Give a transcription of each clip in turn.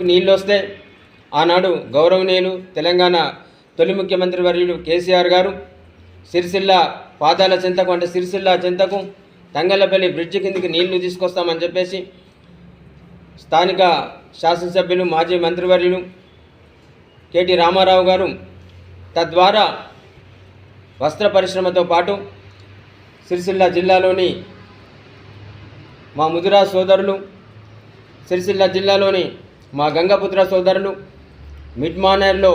నీళ్ళు వస్తే ఆనాడు గౌరవనీయులు తెలంగాణ తొలి ముఖ్యమంత్రి వర్యులు కేసీఆర్ గారు సిరిసిల్ల పాదాల చెంతకు అంటే సిరిసిల్ల చెంతకు తంగళ్ళపల్లి బ్రిడ్జి కిందికి నీళ్ళు తీసుకొస్తామని చెప్పేసి స్థానిక శాసనసభ్యులు మాజీ మంత్రివర్యులు కేటీ రామారావు గారు తద్వారా వస్త్ర పరిశ్రమతో పాటు సిరిసిల్ల జిల్లాలోని మా ముదిరా సోదరులు సిరిసిల్ల జిల్లాలోని మా గంగపుత్ర సోదరులు మిడ్మానేర్లో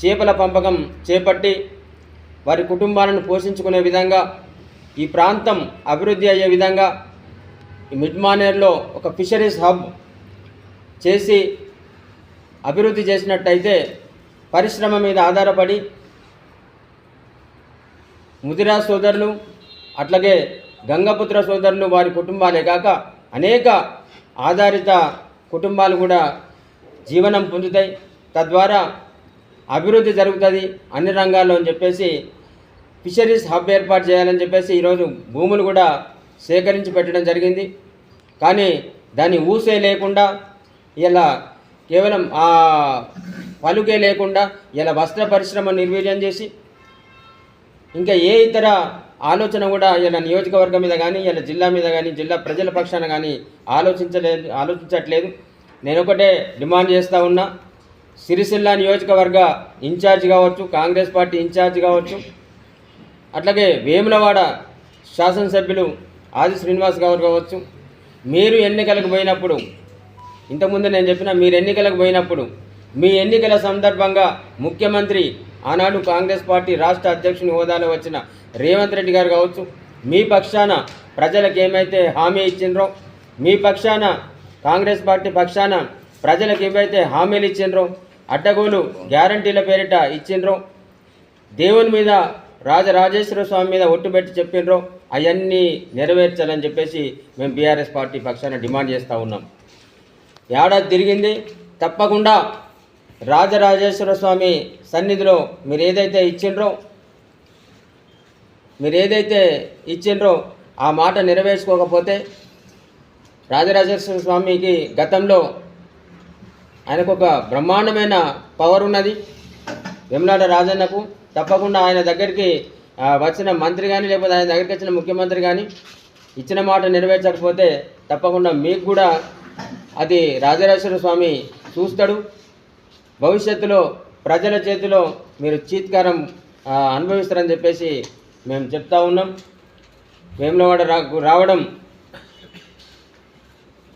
చేపల పంపకం చేపట్టి వారి కుటుంబాలను పోషించుకునే విధంగా ఈ ప్రాంతం అభివృద్ధి అయ్యే విధంగా ఈ మిడ్మానేర్లో ఒక ఫిషరీస్ హబ్ చేసి అభివృద్ధి చేసినట్టయితే పరిశ్రమ మీద ఆధారపడి ముదిరా సోదరులు అట్లాగే గంగపుత్ర సోదరులు వారి కుటుంబాలే కాక అనేక ఆధారిత కుటుంబాలు కూడా జీవనం పొందుతాయి. తద్వారా అభివృద్ధి జరుగుతుంది అన్ని రంగాల్లో అని చెప్పేసి ఫిషరీస్ హబ్ ఏర్పాటు చేయాలని చెప్పేసి ఈరోజు భూములు కూడా సేకరించి పెట్టడం జరిగింది. కానీ దాని ఊసే లేకుండా ఇలా కేవలం ఆ పలుకే లేకుండా ఇలా వస్త్ర పరిశ్రమ నిర్వీర్యం చేసి ఇంకా ఏ ఇతర ఆలోచన కూడా ఈయన నియోజకవర్గం మీద కానీ ఈయన జిల్లా మీద కానీ జిల్లా ప్రజల పక్షాన కానీ ఆలోచించలేదు ఆలోచించట్లేదు. నేను ఒకటే డిమాండ్ చేస్తూ ఉన్నా సిరిసిల్ల నియోజకవర్గ ఇన్ఛార్జ్ కావచ్చు కాంగ్రెస్ పార్టీ ఇన్ఛార్జ్ కావచ్చు అట్లాగే వేములవాడ శాసనసభ్యులు ఆది శ్రీనివాస్ గారు కావచ్చు. మీరు ఎన్నికలకు పోయినప్పుడు ఇంతకుముందు నేను చెప్పిన మీరు ఎన్నికలకు పోయినప్పుడు మీ ఎన్నికల సందర్భంగా ముఖ్యమంత్రి ఆనాడు కాంగ్రెస్ పార్టీ రాష్ట్ర అధ్యక్షుని హోదాలో వచ్చిన రేవంత్ రెడ్డి గారు కావచ్చు మీ పక్షాన ప్రజలకు ఏమైతే హామీ ఇచ్చిండ్రో మీ పక్షాన కాంగ్రెస్ పార్టీ పక్షాన ప్రజలకు ఏవైతే హామీలు ఇచ్చిండ్రో అడ్డగోలు గ్యారంటీల పేరిట ఇచ్చిండ్రో దేవుని మీద రాజరాజేశ్వర స్వామి మీద ఒట్టు పెట్టి చెప్పిండ్రో అవన్నీ నెరవేర్చాలని చెప్పేసి మేము బీఆర్ఎస్ పార్టీ పక్షాన డిమాండ్ చేస్తూ ఉన్నాం. ఏడాది తిరిగింది? తప్పకుండా రాజరాజేశ్వర స్వామి సన్నిధిలో మీరు ఏదైతే ఇచ్చిండ్రో మీరు ఏదైతే ఇచ్చిండ్రో ఆ మాట నెరవేర్చుకోకపోతే రాజరాజేశ్వర స్వామికి గతంలో ఆయనకు ఒక బ్రహ్మాండమైన పవర్ ఉన్నది. వెమ్లాడ రాజన్నకు తప్పకుండా ఆయన దగ్గరికి వచ్చిన మంత్రి కానీ లేకపోతే ఆయన దగ్గరికి వచ్చిన ముఖ్యమంత్రి కానీ ఇచ్చిన మాట నెరవేర్చకపోతే తప్పకుండా మీకు కూడా అది రాజరాజేశ్వర స్వామి చూస్తాడు. భవిష్యత్తులో ప్రజల చేతిలో మీరు చీత్కారం అనుభవిస్తారని చెప్పేసి మేము చెప్తా ఉన్నాం. వేములవాడ రావడం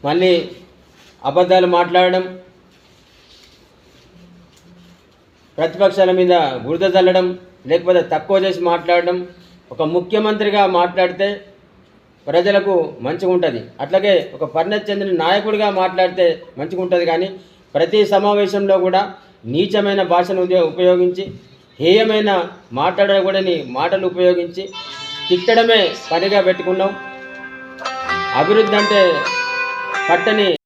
మళ్ళీ అబద్ధాలు మాట్లాడడం ప్రతిపక్షాల మీద బురద చల్లడం లేకపోతే తక్కువ చేసి మాట్లాడడం ఒక ముఖ్యమంత్రిగా మాట్లాడితే ప్రజలకు మంచిగా ఉంటుంది అట్లాగే ఒక పరిణతి చెందిన నాయకుడిగా మాట్లాడితే మంచిగా ఉంటుంది కానీ ప్రతి సమావేశంలో కూడా నీచమైన భాషను ఉపయోగించి హేయమైన మాట్లాడకూడని మాటలు ఉపయోగించి తిట్టడమే పనిగా పెట్టుకున్నాం. అభివృద్ధి అంటే పట్టని